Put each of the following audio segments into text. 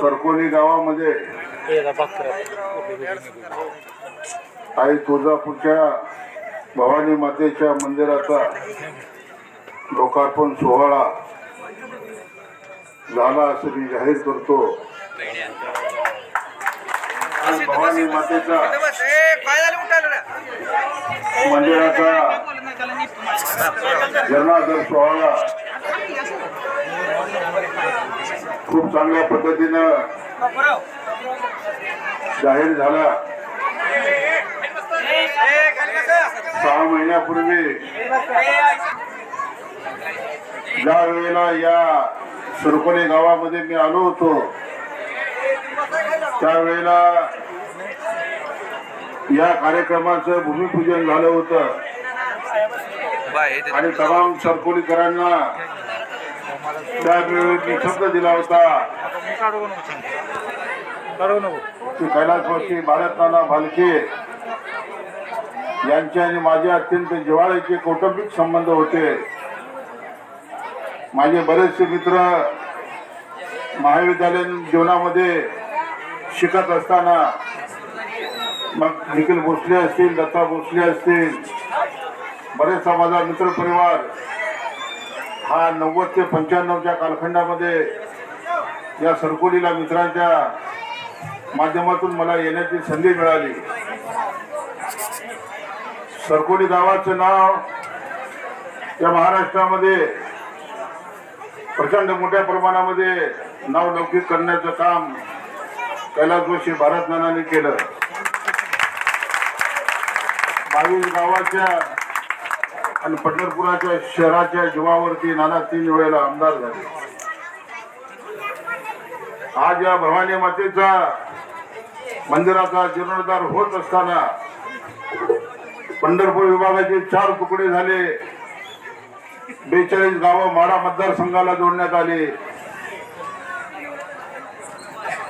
सरकोली गावामध्ये आई तुळजापूरच्या भवानी मातेच्या मंदिराचा लोकार्पण सोहळा झाला असं मी जाहीर करतो. भवानी मातेचा मंदिराचा जन्मादर सोहळा खूप चांगल्या पद्धतीनं जाहीर झाला. सहा महिन्यापूर्वी ज्या वेळेला या सुरकोली गावामध्ये मी आलो होतो त्यावेळेला या कार्यक्रमाचं भूमिपूजन झालं होतं. आणि तमाम सरकोलीकरांना त्यावेळी मी शब्द दिला होता. की कैलासवासी भारतनाना भालके यांचे आणि माझे अत्यंत जिव्हाळ्याचे कौटुंबिक संबंध होते. माझे बरेचसे मित्र महाविद्यालयीन जीवनामध्ये शिकत असताना मग निखिल भोसले असतील दत्ता भोसले असतील बरेचसा माझा मित्रपरिवार हा नव्वद ते पंच्याण्णवच्या कालखंडामध्ये या सरकोलीला मित्रांच्या माध्यमातून मला येण्याची संधी मिळाली. सरकोली गावाचं नाव या महाराष्ट्रामध्ये प्रचंड मोठ्या प्रमाणामध्ये नावलौकिक करण्याचं काम कैलासवासी भारतनानाने केलं. बावीस गावाच्या आणि पंढरपुराच्या शहराच्या जीवावरती नाना तीन वेळेला आमदार झाले. आज या भवानी मातेचा मंदिराचा जीर्णोद्धार होत असताना पंढरपूर विभागाचे चार तुकडे झाले. बेचाळीस गावं माडा मतदारसंघाला जोडण्यात आले.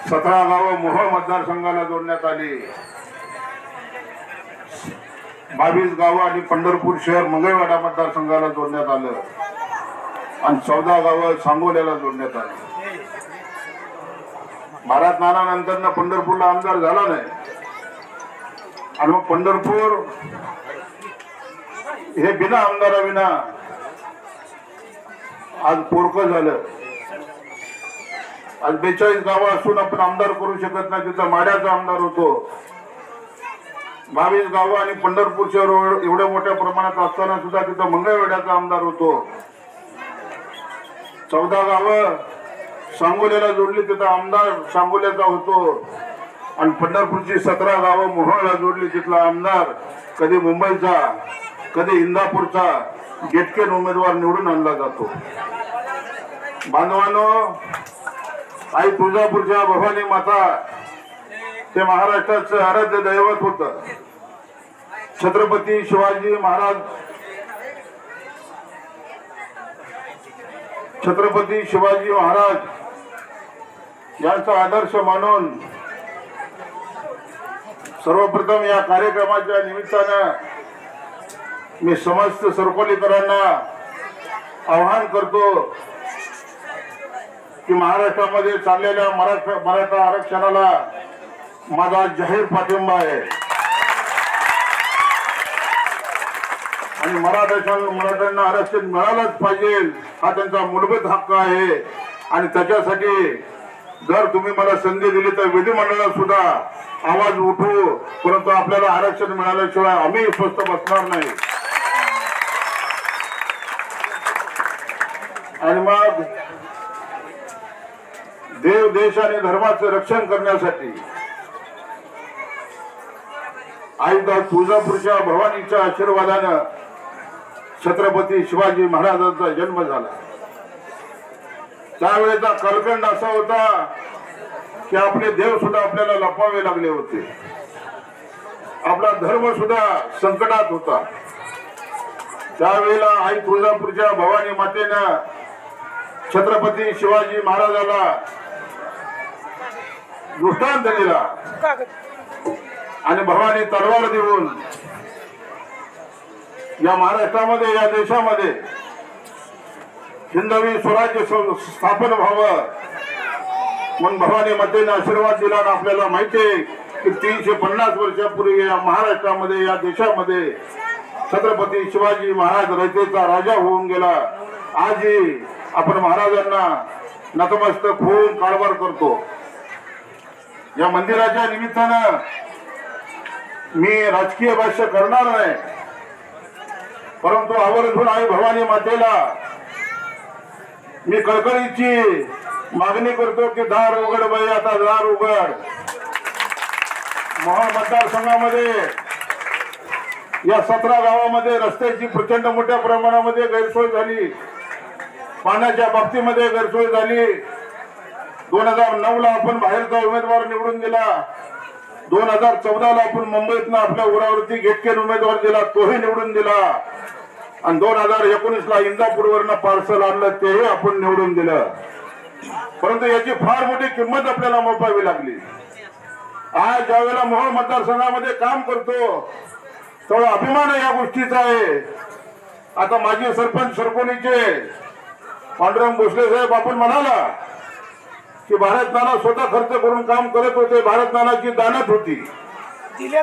सतरा गावं मोह मतदारसंघाला जोडण्यात आली. बावीस गावं आणि पंढरपूर शहर मंगळवाडा मतदारसंघाला जोडण्यात आलं. आणि चौदा गावं सांगोल्याला जोडण्यात आली. भारत नानानंतर पंढरपूरला आमदार झाला नाही. आणि मग पंढरपूर हे बिना आमदाराविना आज पोरकं झालं. आज बेचाळीस गावं असून आपण आमदार करू शकत नाही. तिथं माड्याचा आमदार होतो. बावीस गावं आणि पंढरपूर शहर एवढ्या मोठ्या प्रमाणात असताना सुद्धा तिथं मंगळवेड्याचा आमदार होतो. चौदा गावं सांगोल्याला जोडली तिथं आमदार सांगोल्याचा होतो. आणि पंढरपूरची सतरा गावं मोहळला जोडली तिथला आमदार कधी मुंबईचा कधी इंदापूरचा गेटकेन उमेदवार निवडून आणला जातो. बांधवानो आई तुळजापूरच्या भवानी माता ते महाराष्ट्राचं आराध्य दैवत होत. छत्रपती शिवाजी महाराज. छत्रपती शिवाजी महाराज यांचा आदर्श मानून सर्वप्रथम या कार्यक्रमाच्या निमित्तानं मी समस्त सरकोलीकरांना आवाहन करतो की महाराष्ट्रामध्ये चाललेल्या मराठा मराठा आरक्षणाला माझा जाहीर पाठिंबा आहे. आणि मराठा मराठ्यांना आरक्षण मिळालंच पाहिजे हा त्यांचा मूलभूत हक्क आहे. आणि त्याच्यासाठी जर तुम्ही मला संधी दिली तर विधिमंडळात सुद्धा आवाज उठू परंतु आपल्याला आरक्षण मिळाल्याशिवाय आम्ही स्वस्थ बसणार नाही. आणि मग देव देश आणि धर्माचं रक्षण करण्यासाठी आईदा तुळजापूरच्या भवानीच्या आशीर्वादानं छत्रपती शिवाजी महाराजांचा जन्म झाला. त्यावेळेचा कालखंड असा होता की आपले देव सुद्धा आपल्याला लपवावे लागले होते. आपला धर्म सुद्धा संकटात होता. त्यावेळेला आई तुळजापूरच्या भवानी मातेनं छत्रपती शिवाजी महाराजाला दृष्टांत दिला. आणि भवानी तलवार देऊन या महाराष्ट्रामध्ये या देशामध्ये हिंदवी स्वराज्य स्थापन व्हावं. म्हणून भवानी मातेने आशीर्वाद दिला आपल्याला माहिती आहे की तीनशे पन्नास वर्षापूर्वी या महाराष्ट्रामध्ये या देशामध्ये छत्रपती शिवाजी महाराज रयतेचा राजा होऊन गेला. आजही आपण महाराजांना नतमस्तक होऊन कारभार करतो. या मंदिराच्या निमित्तानं मी राजकीय भाष्य करणार नाही. परंतु आवर्जून आई भवानी मातेला मी कळकळीची मागणी करतो की दार उघड बाई आता दार उघड. मोहोळ मतदारसंघामध्ये या सतरा गावामध्ये रस्त्याची प्रचंड मोठ्या प्रमाणामध्ये गैरसोय झाली. पाण्याच्या बाबतीमध्ये गैरसोय झाली. दोन हजार नऊ ला आपण बाहेरचा उमेदवार निवडून दिला. दोन हजार चौदा ला आपण मुंबईतनं आपल्या उरावरती घेतकेन उमेदवार दिला तोही निवडून दिला. आणि दोन हजार एकोणीस ला इंदापूरवरनं पार्सल आणलं तेही आपण निवडून दिलं. परंतु याची फार मोठी किंमत आपल्याला मोपावी लागली. आज ज्यावेळेला मोहोळ मतदारसंघामध्ये काम करतो तेवढा अभिमान या गोष्टीचा आहे. आता माजी सरपंच सरकोणीचे पांडुरंग भोसले साहेब आपण म्हणाला की भारत नाना स्वतः खर्च करून काम करत होते. भारत नानाची दानत होती.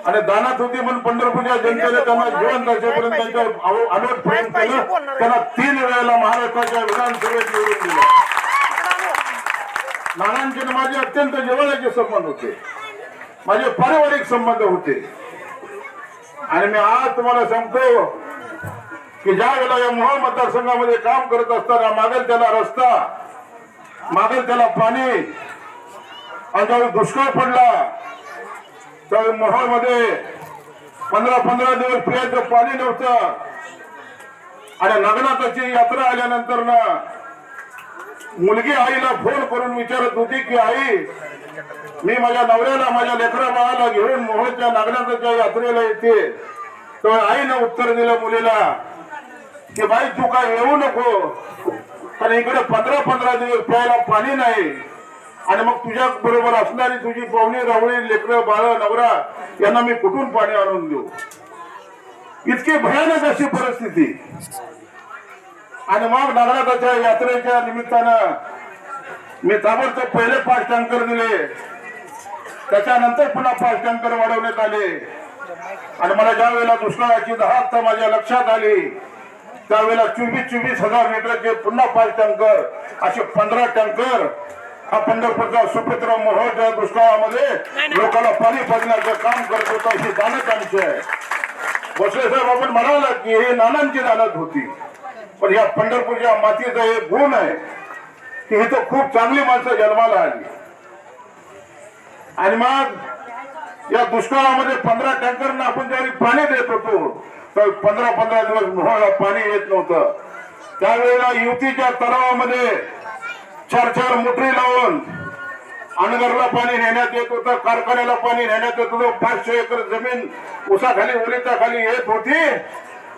आणि दानात होती म्हणून पंढरपूरच्या जनतेने त्यांना जिवंत असेपर्यंत त्यांच्यावर अलोट प्रेम केलं त्यांना तीन वेळेला महाराष्ट्राच्या विधानसभेत निवडून दिलं. नानांचे माझे अत्यंत जिव्हाळ्याचे संबंध होते. माझे पारिवारिक संबंध होते. आणि मी आज तुम्हाला सांगतो की ज्या वेळेला या मोहोळ मतदारसंघामध्ये काम करत असताना मागेल त्याला रस्ता मागेल त्याला पाणी आणि ज्यावेळी दुष्काळ पडला त्यावेळी मोहोळमध्ये पंधरा पंधरा दिवस पिण्याचं पाणी नव्हतं. आणि नगनाथाची यात्रा आल्यानंतर ना मुलगी आईला फोन करून विचारत होती की आई मी माझ्या नवऱ्याला माझ्या लेकरा बाळाला घेऊन मोहोळच्या नागनाथाच्या यात्रेला येते. तर आईनं उत्तर दिलं मुलीला की बाई तू काय येऊ नको. कारण इकडे पंधरा पंधरा दिवस प्यायला पाणी नाही. आणि मग तुझ्या बरोबर असणारी तुझी पाहुणी रावळी लेकरं बाळ नवरा यांना मी कुठून पाणी आणून देऊ? इतकी भयानक अशी परिस्थिती. आणि मग नागनाथाच्या यात्रेच्या निमित्तानं मी ताबडतोब पहिले पाच टँकर दिले. त्याच्यानंतर पुन्हा पाच टँकर वाढवण्यात आले. आणि मला ज्या वेळेला दुष्काळाची दहा माझ्या लक्षात आली त्यावेळेला चोवीस चोवीस हजार लिटरचे पुन्हा पाच टँकर असे पंधरा टँकर हा पंढरपूरचा सुपुत्र मोहोळच्या दुष्काळामध्ये लोकांना पाणी पाजण्याचं काम करत होता ही दानत आमची आहे. भोसले साहेब आपण म्हणाला की हे नानांची दानत होती. पण या पंढरपूरच्या मातीचा एक गुण आहे की इथं खूप चांगली माणसं जन्माला आली. आणि मग या दुष्काळामध्ये पंधरा टँकरना आपण ज्यावेळी पाणी देत होतो तर पंधरा पंधरा दिवस मोहळा पाणी येत नव्हतं. त्यावेळेला युतीच्या तलावामध्ये चार चार मोटरी लावून अनगरला पाणी नेण्यात येत होतं कारखान्याला पाणी नेण्यात येत होतं पाचशे एकर जमीन उसाखाली ओलिता खाली येत होती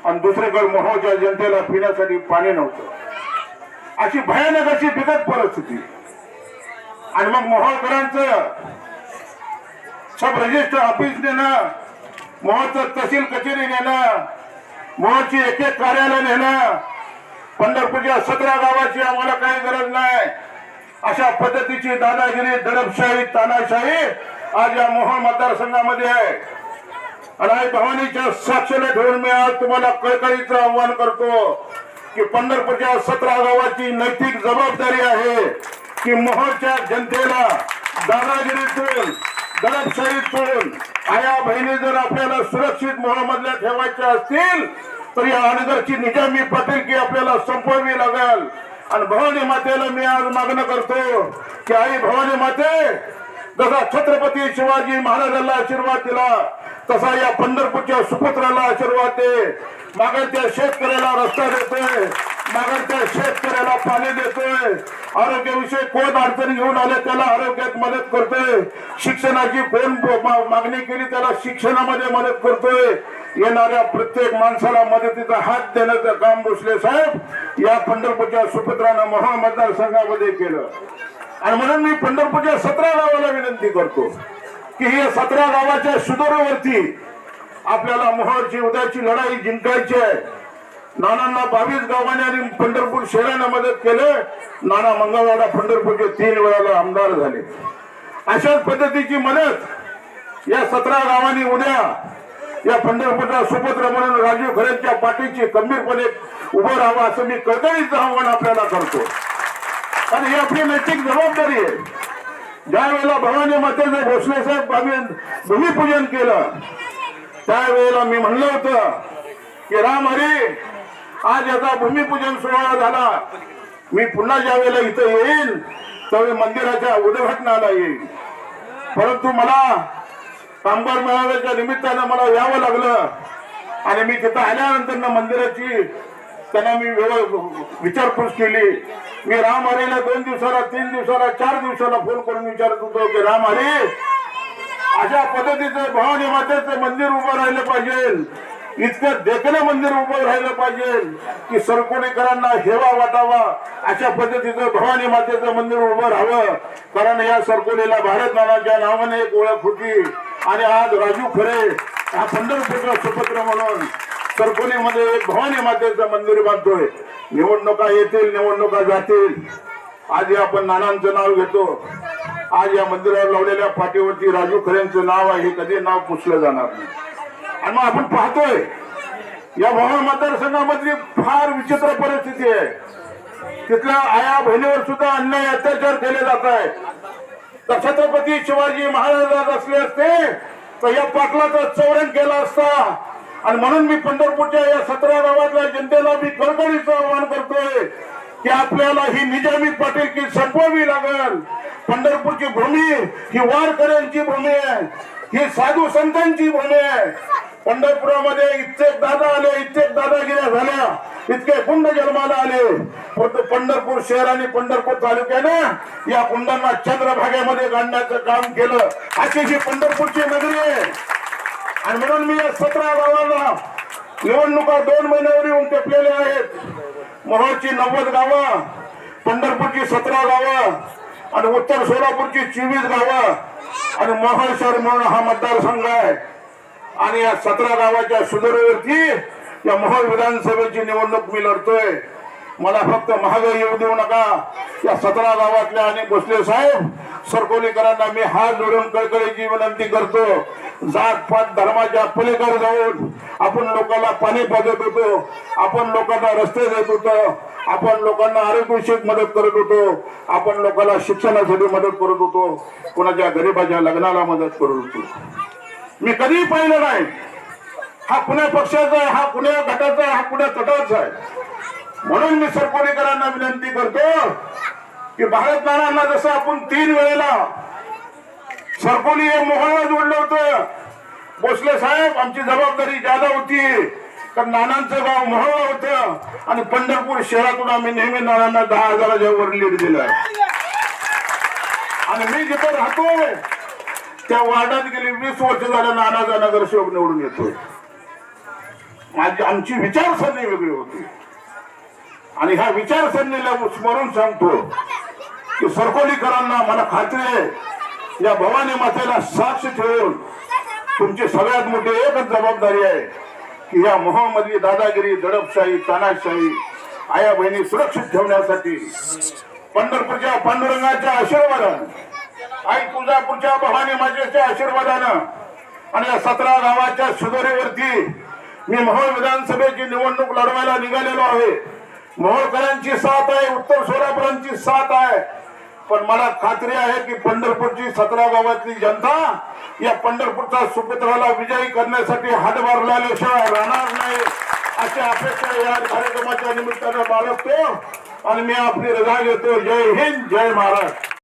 आणि दुसरीकडे मोहोळच्या जनतेला पिण्यासाठी पाणी नव्हतं. अशी भयानक अशी बिकट परिस्थिती. आणि मग मोहोळकरांचं सब रजिस्टर ऑफिस ना मोहोळचं तहसील कचेरी नेलं. मोहोळची एक एक कार्यालय नेलं. पंढरपूरच्या सतरा गावाची आम्हाला काही गरज नाही. अशा पद्धतीची दादागिरी दडपशाही तानाशाही आज या मोहन मतदारसंघामध्ये आहे. आणि भवानीच्या साक्षीला ठेवून मी आज तुम्हाला कळकळीचं आव्हान करतो की पंढरपूरच्या सतरा गावाची नैतिक जबाबदारी आहे की मोहनच्या जनतेला दादागिरीतून दडपशाहीतून आया बहिणी जर आपल्याला सुरक्षित मोहमधल्या ठेवायच्या असतील तर या अनगरची निजामी पाटीलकी आपल्याला संपवावी लागेल. आणि भवानी मातेला मी आज मागणं करतो की आई भवानी माते जसा छत्रपती शिवाजी महाराजाला आशीर्वाद दिला तसा या पंढरपूरच्या सुपुत्राला आशीर्वाद दे. मागे त्या शेतकऱ्याला रस्ता देतोय. मागण शेतकऱ्याला पाणी देतोय. आरोग्याविषयी कोण अडचणी घेऊन आले त्याला आरोग्यात मदत करतोय. शिक्षणाची कोण मागणी केली त्याला शिक्षणामध्ये मदत करतोय. येणाऱ्या प्रत्येक माणसाला मदतीचा हात देण्याचं काम भोसले साहेब. या पंढरपूरच्या सुपुत्रानं मोहोळ मतदारसंघामध्ये केलं. आणि म्हणून मी पंढरपूरच्या सतरा गावाला विनंती करतो की हे सतरा गावाच्या सुदूरवरती आपल्याला मोहोळची उद्याची लढाई जिंकायची आहे. नानांना बावीस गावाने आणि पंढरपूर शहराने मदत केलं. नाना मंगळवाडा पंढरपूरचे तीन वेळाला आमदार झाले. अशाच पद्धतीची मदत या सतरा गावांनी उद्या या पंढरपूरचा सुपुत्र म्हणून राजीव खरेंच्या पाठीची गंभीरपणे उभं राहावं असं मी कळकळीचं आव्हान आपल्याला करतो. आणि ही आपली नैतिक जबाबदारी आहे. ज्या वेळेला भवानी मातेचे भोसले साहेब आम्ही भूमिपूजन केलं त्यावेळेला मी म्हणलं होतं की राम हरी आज याचा भूमिपूजन सोहळा झाला. मी पुन्हा ज्या वेळेला इथं येईल त्यावेळी मंदिराच्या उद्घाटनाला येईल परंतु मला कामगार मेळाव्याच्या निमित्तानं मला यावं लागलं. आणि मी तिथं आल्यानंतर ना मंदिराची त्यांना मी विचारपूस केली. मी राम हरेला दोन दिवसाला तीन दिवसाला चार दिवसाला फोन करून विचारत होतो की राम हरे अशा पद्धतीचं भवानी मंदिर उभं राहिलं पाहिजे. इतकं देखणं मंदिर उभं राहिलं पाहिजे की सरकोणीकरांना हेवा वाटावा. अशा पद्धतीचं भवानी मातेचं मंदिर उभं राहावं. कारण या सरकोणीला भारत नानाच्या नावाने एक ओळख होती. आणि आज राजू खरे हा पंढरपूरचा सुपुत्र म्हणून सरकोणीमध्ये एक भवानी मातेचं मंदिर बांधतोय. निवडणुका येतील निवडणुका जातील. आज आपण नानांचं नाव घेतो. आज या मंदिरावर लावलेल्या पाठीवरती राजू खरेंचं नाव आहे. हे कधी नाव पुसलं जाणार नाही. आणि मग आपण पाहतोय या भवन मतदारसंघामधली फार विचित्र परिस्थिती आहे. तिथल्या आया बहिणीवर सुद्धा अन्याय अत्याचार केले जात आहे तर छत्रपती शिवाजी महाराज असले असते तर या पाटलाचा चौरण केला असता आणि म्हणून मी पंढरपूरच्या या सतरा गावातल्या जनतेला मी कळकळीचं आवाहन करतोय की आपल्याला ही निजामी पाटील की संपवावी लागेल. पंढरपूरची भूमी ही वारकऱ्यांची भूमी आहे ही साधू संतांची भूमी आहे. पंढरपुरामध्ये इतके दादा आले इतके दादागिऱ्या झाल्या इतके कुंड जन्माला आले. फक्त पंढरपूर शहर आणि पंढरपूर तालुक्याने या कुंडांना चंद्रभागेमध्ये काढण्याचं काम केलं. अशी जी पंढरपूरची नगरी आहे. आणि म्हणून मी या सतरा गावाला निवडणुका दोन महिन्यावर येऊन टेपलेल्या आहेत. मोहोळची नव्वद गावं पंढरपूरची सतरा गावं आणि उत्तर सोलापूरची चोवीस गावं आणि मोहोळ शहर म्हणून हा मतदारसंघ आहे. आणि या सतरा गावाच्या सुधारेवरती या महाल विधानसभेची निवडणूक मी लढतोय. मला फक्त महागाई येऊ देऊ नका. या सतरा गावातल्या आणि भोसले साहेब सरकोलीकरांना मी हात जोडून कळकळीची विनंती करतो. जात पात धर्माच्या पलीकडे जाऊन आपण लोकांना पाणी पाजत होतो. आपण लोकांना रस्ते देत होतो. आपण लोकांना आरोग्यविषयक मदत करत होतो. आपण लोकांना शिक्षणासाठी मदत करत होतो. कोणाच्या गरीबाच्या लग्नाला मदत करत होतो. मी कधीही पाहिलं नाही. हा पुण्या पक्षाचा आहे हा पुण्या गटाचा आहे हा पुण्या तटाचा आहे. म्हणून मी सरपोणेकरांना विनंती करतो की भारत नानांना जसं आपण तीन वेळेला सरपोणी हे मोहळला जोडलं होतं. भोसले साहेब आमची जबाबदारी ज्यादा होती तर नानांचं गाव मोहळा होतं आणि पंढरपूर शहरातून आम्ही नेहमी नानांना दहा हजाराच्या वर लीड दिलं. आणि मी जिथं राहतोय त्या वार्डात गेले वीस वर्ष झालं नानाचा नगरसेवक निवडून येतोय. माझी आमची विचारसरणी वेगळी होती. आणि ह्या विचारसरणीला स्मरून सांगतो की सरकोलीकरांना मला खात्री आहे या भवानी मातेला साक्ष ठेवून तुमची सगळ्यात मोठी एकच जबाबदारी आहे की या मोहामधली दादागिरी दडपशाही तानाशाही आया बहिणी सुरक्षित ठेवण्यासाठी पंढरपूरच्या पांडुरंगाच्या आशीर्वादाने आई तुळजापूरच्या भवानी मातेच्या आशीर्वादानं आणि या सतरा गावाच्या सुधारेवरती मी मोहोळ विधानसभेची निवडणूक लढवायला निघालेलो आहे. मोहोळकरांची साथ आहे उत्तर सोलापुरांची साथ आहे. पण मला खात्री आहे की पंढरपूरची सतरा गावातली जनता या पंढरपूरचा सुपुत्राला विजयी करण्यासाठी हातभार लावल्याशिवाय राहणार नाही अशी अपेक्षा या कार्यक्रमाच्या निमित्तानं बाळगतो. आणि मी आपली रजा घेतो. जय हिंद जय महाराष्ट्र.